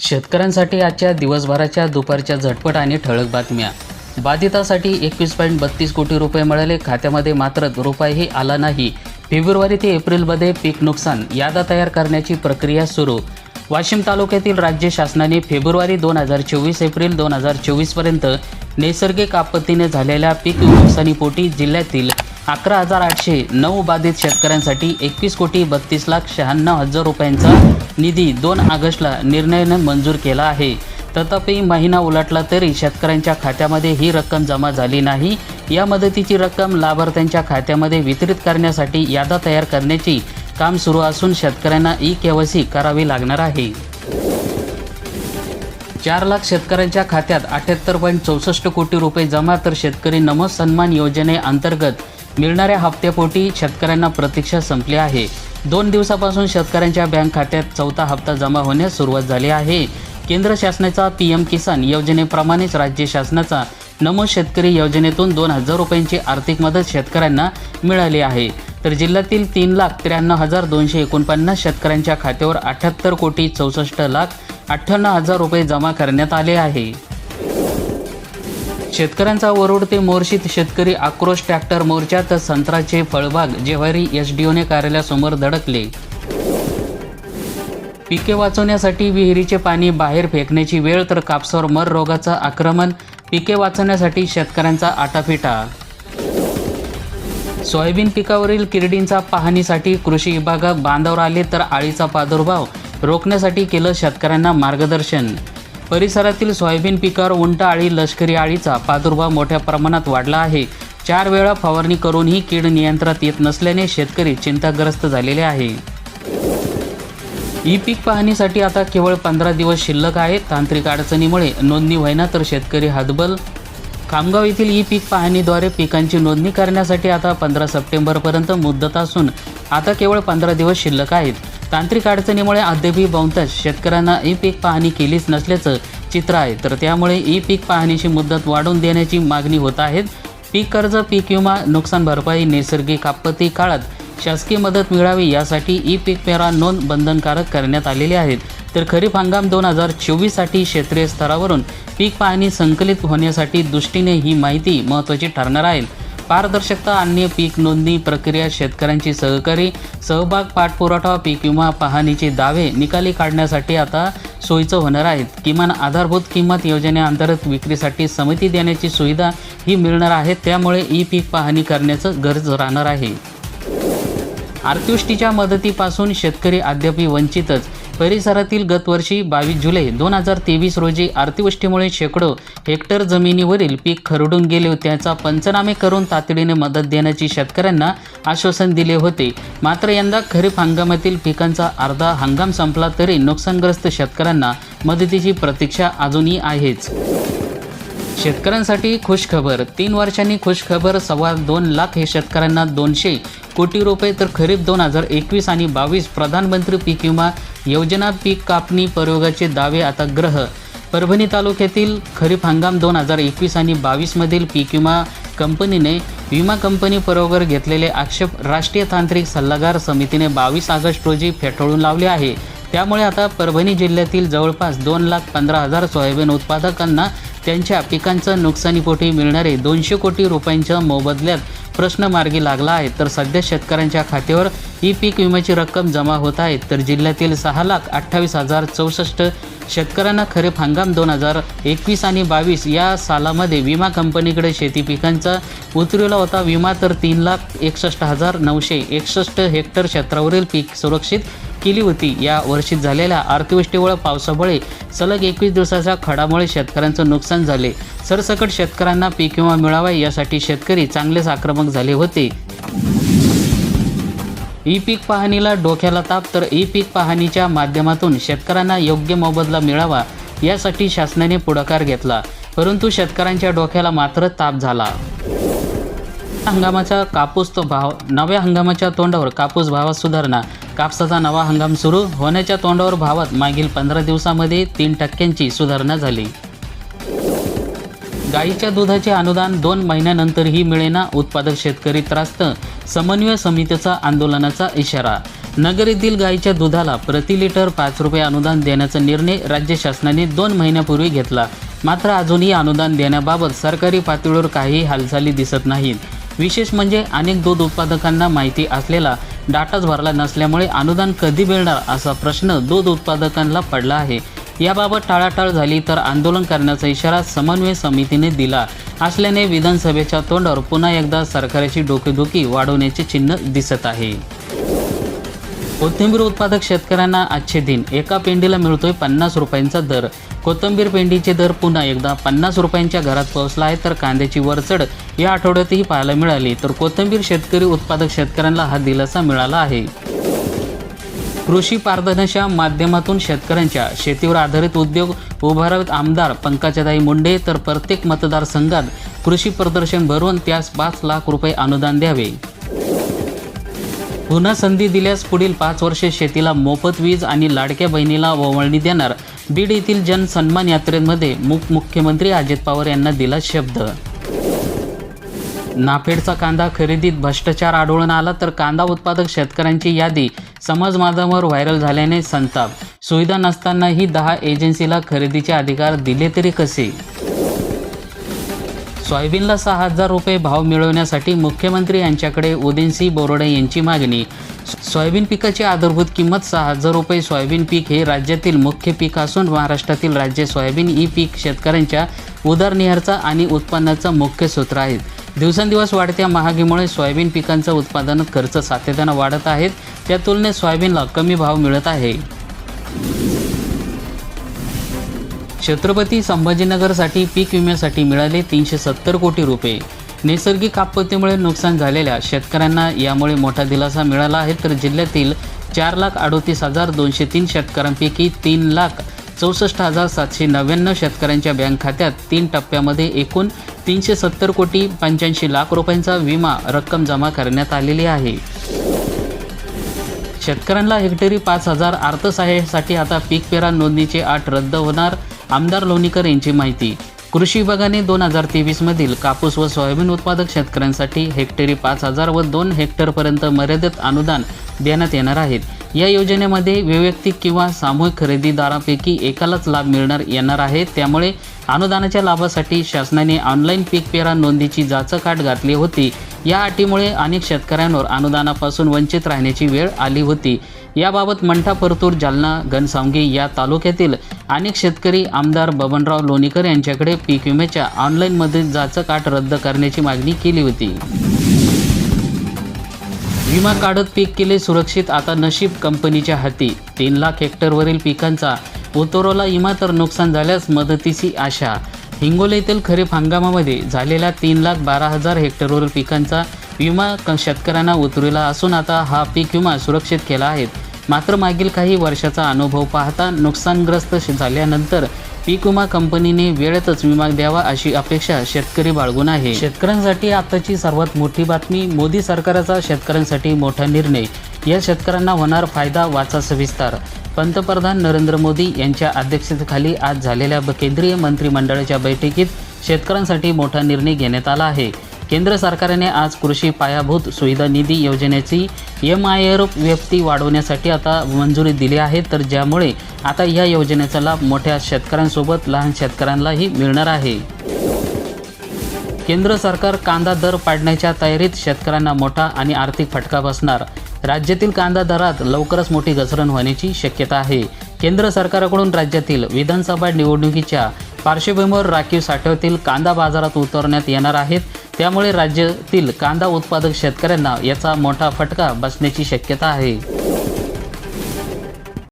शेतकऱ्यांसाठी आजच्या दिवसभराच्या दुपारच्या झटपट आणि ठळक बातम्या. बाधितासाठी एकवीस पॉईंट बत्तीस कोटी रुपये मिळाले. खात्यामध्ये मात्र रुपयाही आला नाही. फेब्रुवारी ते एप्रिलमध्ये पीक नुकसान. यादा तयार करण्याची प्रक्रिया सुरू. वाशिम तालुक्यातील राज्य शासनाने फेब्रुवारी दोन हजार चोवीस एप्रिल दोन हजार चोवीसपर्यंत नैसर्गिक आपत्तीने झालेल्या पीक नुकसानीपोटी जिल्ह्यातील अकरा हजार आठशे नऊ बाधित शेतकऱ्यांसाठी एकवीस कोटी बत्तीस लाख शहाण्णव हजार रुपयांचा निधी दोन ऑगस्टला निर्णयानं मंजूर केला आहे. तथापि महिना उलटला तरी शेतकऱ्यांच्या खात्यामध्ये ही रक्कम जमा झाली नाही. या मदतीची रक्कम लाभार्थ्यांच्या खात्यामध्ये वितरित करण्यासाठी यादा तयार करण्याची काम सुरू असून शेतकऱ्यांना ई केवायसी करावी लागणार आहे. चार लाख शेतकऱ्यांच्या खात्यात अठ्याहत्तर पॉईंट चौसष्ट कोटी रुपये जमा तर शेतकरी नमो सन्मान योजनेअंतर्गत मिळणाऱ्या हप्त्यापोटी शेतकऱ्यांना प्रतीक्षा संपली आहे. दोन दिवसापासून शेतकऱ्यांच्या बँक खात्यात चौथा हप्ता जमा होण्यास सुरुवात झाली आहे. केंद्र शासनाचा पी एम किसान योजनेप्रमाणेच राज्य शासनाचा नमो शेतकरी योजनेतून दोन हजार रुपयांची आर्थिक मदत शेतकऱ्यांना मिळाली आहे. तर जिल्ह्यातील तीन लाख त्र्याण्णव हजार दोनशे एकोणपन्नास शेतकऱ्यांच्या खात्यावर अठ्याहत्तर कोटी चौसष्ट लाख अठ्ठ्याण्णव हजार रुपये जमा करण्यात आले आहे. शेतकऱ्यांचा वरुड ते मोर्शीत शेतकरी आक्रोश ट्रॅक्टर मोर्चात संत्राचे फळबाग जेवारी एसडीओने डी ओने कार्यालयासमोर धडकले. पिके वाचवण्यासाठी विहिरीचे पाणी बाहेर फेकण्याची वेळ तर कापसावर मर रोगाचं आक्रमण पिके वाचवण्यासाठी शेतकऱ्यांचा आटापिटा. सोयाबीन पिकावरील किरडींचा पाहणीसाठी कृषी विभागात बांधावर आले तर आळीचा प्रादुर्भाव रोखण्यासाठी केलं शेतकऱ्यांना मार्गदर्शन. परिसरातील सोयाबीन पिकावर उंट आळी लष्करी आळीचा प्रादुर्भाव मोठ्या प्रमाणात वाढला आहे. चार वेळा फवारणी करूनही कीड नियंत्रणात येत नसल्याने शेतकरी चिंताग्रस्त झालेले आहे. ई पीक पाहणीसाठी आता केवळ पंधरा दिवस शिल्लक आहेत तांत्रिक अडचणीमुळे नोंदणी व्हायना तर शेतकरी हातबल. खामगाव येथील ई पीक पाहणीद्वारे पिकांची नोंदणी करण्यासाठी आता पंधरा सप्टेंबरपर्यंत मुद्दत असून आता केवळ पंधरा दिवस शिल्लक आहेत. तांत्रिक अडचणीमुळे अद्यापही बहुतांश शेतकऱ्यांना ई पीक पाहणी केलीच नसल्याचं चित्र आहे. तर त्यामुळे ई पीक पाहणीची मुदत वाढवून देण्याची मागणी होत आहे. पीक कर्ज पीक विमा नुकसान भरपाई नैसर्गिक आपत्ती काळात शासकीय मदत मिळावी यासाठी ई पीक पेरा नोंद बंधनकारक करण्यात आलेली आहेत. तर खरीप हंगाम दोन हजार चोवीससाठी क्षेत्रीय स्तरावरून पीक पाहणी संकलित होण्यासाठी दृष्टीने ही माहिती महत्त्वाची ठरणार आहे. पारदर्शकता अन्य पीक नोंदणी प्रक्रिया शेतकऱ्यांची सहकारी सहभाग पाठपुराठा पीक विमा पाहणीचे दावे निकाली काढण्यासाठी आता सोयीचं होणार आहेत किमान आधारभूत किंमत योजनेअंतर्गत विक्रीसाठी समिती देण्याची सुविधा ही मिळणार आहे. त्यामुळे ई पीक पाहणी करण्याचं गरज राहणार आहे. अतिवृष्टीच्या मदतीपासून शेतकरी अद्याप वंचितच. परिसरातील गतवर्षी बावीस जुलै दोन हजार तेवीस रोजी अतिवृष्टीमुळे शेकडो हेक्टर जमिनीवरील पीक खरडून गेले त्याचा पंचनामे करून तातडीने मदत देण्याची शेतकऱ्यांना आश्वासन दिले होते. मात्र यंदा खरीप हंगामातील पिकांचा अर्धा हंगाम संपला तरी नुकसानग्रस्त शेतकऱ्यांना मदतीची प्रतीक्षा अजूनही आहेच. शेतकऱ्यांसाठी खुशखबर. तीन वर्षांनी खुशखबर सव्वा दोन लाख हे शेतकऱ्यांना दोनशे कोटी रुपये तर खरीप दोन हजार एकवीस आणि बावीस प्रधानमंत्री पीक विमा योजना पीक कापणी प्रयोगाचे दावे आता ग्रह. परभणी तालुक्यातील खरीप हंगाम दोन हजार एकवीस आणि बावीसमधील पीक विमा कंपनीने विमा कंपनी बरोबर घेतलेले आक्षेप राष्ट्रीय तांत्रिक सल्लागार समितीने बावीस ऑगस्ट रोजी फेटाळून लावले आहे. त्यामुळे आता परभणी जिल्ह्यातील जवळपास दोन लाख पंधरा हजार सोयाबीन उत्पादकांना त्यांच्या पिकांचं नुकसानीपोटी मिळणारे दोनशे कोटी रुपयांच्या मोबदल्यात प्रश्न मार्गी लागला आहे. तर सध्या शेतकऱ्यांच्या खात्यावर ही पीक विम्याची रक्कम जमा होत आहे. तर जिल्ह्यातील सहा लाख अठ्ठावीस हजार चौसष्ट शेतकऱ्यांना खरीप हंगाम दोन हजार एकवीस आणि बावीस या सालामध्ये विमा कंपनीकडे शेती पिकांचा उतरवला होता. विमा तर तीन लाख एकसष्ट हजार नऊशे एकसष्ट हेक्टर क्षेत्रावरील पीक सुरक्षित केली होती. या वर्षी झालेल्या अतिवृष्टीमुळे पावसामुळे सलग एकवीस दिवसाच्या खडामुळे शेतकऱ्यांचं नुकसान झाले. सरसकट शेतकऱ्यांना पीक विमा मिळावा यासाठी शेतकरी चांगलेच आक्रमक झाले होते. ई पीक पाहणीला डोक्याला ताप तर ई पीक पाहणीच्या माध्यमातून शेतकऱ्यांना योग्य मोबदला मिळावा यासाठी शासनाने पुढाकार घेतला. परंतु शेतकऱ्यांच्या डोक्याला मात्र ताप झाला. हंगामाचा कापूस तो भाव नव्या हंगामाच्या तोंडावर कापूस भावात सुधारणा कापसाचा नवा हंगाम सुरू होण्याच्या तोंडावर भावात मागील पंधरा दिवसामध्ये तीन टक्क्यांची सुधारणा झाली. गाईच्या दुधाचे अनुदान दोन महिन्यानंतरही मिळेना उत्पादक शेतकरी त्रास्त समन्वय समितीचा आंदोलनाचा इशारा. नगर येथील दुधाला प्रति लिटर पाच रुपये अनुदान देण्याचा निर्णय राज्य शासनाने दोन महिन्यापूर्वी घेतला. मात्र अजूनही अनुदान देण्याबाबत सरकारी पातळीवर काही हालचाली दिसत नाहीत. विशेष म्हणजे अनेक दूध उत्पादकांना माहिती असलेला डाटाच भरला नसल्यामुळे अनुदान कधी मिळणार असा प्रश्न दूध उत्पादकांना पडला आहे. याबाबत टाळाटाळ झाली तर आंदोलन करण्याचा इशारा समन्वय समितीने दिला. असल्याने विधानसभेच्या तोंडावर पुन्हा एकदा सरकारची डोकेदुखी वाढवण्याचे चिन्ह दिसत आहे. कोथिंबीर उत्पादक शेतकऱ्यांना आजचे दिन. एका पेंडीला मिळतोय पन्नास रुपयांचा दर. कोथिंबीर पेंडीचे दर पुन्हा एकदा पन्नास रुपयांच्या घरात पोहोचला आहे तर कांद्याची वरचढ या आठवड्यातही पाहायला मिळाली. तर कोथिंबीर शेतकरी उत्पादक शेतकऱ्यांना हा दिलासा मिळाला आहे. कृषी पारदर्शनाच्या माध्यमातून शेतकऱ्यांच्या शेतीवर आधारित उद्योग उभारावेत आमदार पंकजाताई मुंडे. तर प्रत्येक मतदारसंघात कृषी प्रदर्शन भरवून त्यास पाच लाख रुपये अनुदान द्यावे. पुन्हा संधी दिल्यास पुढील पाच वर्षे शेतीला मोफत वीज आणि लाडक्या बहिणीला ओवाळणी देणार. बीड येथील जनसन्मान यात्रेमध्ये मुख मुख्यमंत्री अजित पवार यांना दिला शब्द. नाफेडचा कांदा खरेदीत भ्रष्टाचार आढळून आला तर कांदा उत्पादक शेतकऱ्यांची यादी समाज माध्यमावर व्हायरल झाल्याने संताप. सुविधा नसतानाही दहा एजन्सीला खरेदीचे अधिकार दिले तरी कसे? सोयाबीनला सहा हजार रुपये भाव मिळवण्यासाठी मुख्यमंत्री यांच्याकडे उदयनसिंह बोरोडे यांची मागणी. सोयाबीन पिकाची आधारभूत किंमत सहा हजार रुपये. सोयाबीन पीक हे राज्यातील मुख्य पीक असून महाराष्ट्रातील राज्य सोयाबीन ई पीक शेतकऱ्यांच्या उदरनिहारचा आणि उत्पन्नाचा मुख्य सूत्र आहे. दिवसेंदिवस वाढत्या महागीमुळे सोयाबीन पिकांचा उत्पादन खर्च सातत्यानं वाढत आहेत त्या तुलनेत सोयाबीनला कमी भाव मिळत आहे. छत्रपती संभाजीनगरसाठी पीक विम्यासाठी मिळाले तीनशे सत्तर कोटी रुपये. नैसर्गिक आपत्तीमुळे नुकसान झालेल्या शेतकऱ्यांना यामुळे मोठा दिलासा मिळाला आहे तर जिल्ह्यातील चार लाख अडोतीस हजार दोनशे तीन शेतकऱ्यांपैकी तीन लाख चौसष्ट हजार सातशे नव्याण्णव शेतकऱ्यांच्या बँक खात्यात तीन टप्प्यामध्ये एकूण तीनशे सत्तर कोटी पंच्याऐंशी लाख रुपयांचा विमा रक्कम जमा करण्यात आलेली आहे. शेतकऱ्यांना हेक्टरी पाच हजार अर्थसहाय्यासाठी आता पीक पेरा नोंदणीचे आठ रद्द होणार आमदार लोणीकर यांची माहिती. कृषी विभागाने दोन हजार तेवीसमधील कापूस व सोयाबीन उत्पादक शेतकऱ्यांसाठी हेक्टरी पाच हजार व दोन हेक्टरपर्यंत मर्यादित अनुदान देण्यात येणार आहेत या योजनेमध्ये वैयक्तिक किंवा सामूहिक खरेदीदारापैकी एकालाच लाभ मिळणार येणार आहे. त्यामुळे अनुदानाच्या लाभासाठी शासनाने ऑनलाईन पीक पेरा नोंदीची जाचकाट घातली होती. या अटीमुळे अनेक शेतकऱ्यांवर अनुदानापासून वंचित राहण्याची वेळ आली होती. याबाबत मंठा परतूर जालना घनसावंगी या तालुक्यातील अनेक शेतकरी आमदार बबनराव लोणीकर यांच्याकडे पीक विम्याच्या ऑनलाईनमध्ये जाचकाट रद्द करण्याची मागणी केली होती. विमा काढत पीक केले सुरक्षित आता नशीब कंपनीच्या हाती. तीन लाख हेक्टरवरील पिकांचा उतरवला विमा तर नुकसान झाल्यास मदतीची आशा हिंगोली येथील खरीप हंगामामध्ये झालेल्या तीन लाख बारा हजार हेक्टरवरील पिकांचा विमा क- शेतकऱ्यांना उतरविला असून आता हा पीक विमा सुरक्षित केला आहे. मात्र मागील काही वर्षाचा अनुभव पाहता नुकसानग्रस्त झाल्यानंतर पीक विमा कंपनीने वेळेतच विमा द्यावा अशी अपेक्षा शेतकरी बाळगून आहे. शेतकऱ्यांसाठी आताची सर्वात मोठी बातमी मोदी सरकारचा शेतकऱ्यांसाठी मोठा निर्णय. या शेतकऱ्यांना होणार फायदा वाचा सविस्तार. पंतप्रधान नरेंद्र मोदी यांच्या अध्यक्षतेखाली आज झालेल्या ब- केंद्रीय मंत्रिमंडळाच्या बैठकीत शेतकऱ्यांसाठी मोठा निर्णय घेण्यात आला आहे. केंद्र सरकारने आज कृषी पायाभूत सुविधा निधी योजनेची एम आय आर व्याप्ती वाढवण्यासाठी आता मंजुरी दिली आहे. तर ज्यामुळे आता या योजनेचा लाभ मोठ्या शेतकऱ्यांसोबत लहान शेतकऱ्यांनाही मिळणार आहे. केंद्र सरकार कांदा दर पाडण्याच्या तयारीत शेतकऱ्यांना मोठा आणि आर्थिक फटका बसणार. राज्यातील कांदा दरात लवकरच मोठी घसरण होण्याची शक्यता आहे. केंद्र सरकारकडून राज्यातील विधानसभा निवडणुकीच्या पार्श्वभूमीवर राखीव साठ्यातील कांदा बाजारात उतरण्यात येणार आहेत. त्यामुळे राज्यातील कांदा उत्पादक शेतकऱ्यांना याचा मोठा फटका बसण्याची शक्यता आहे.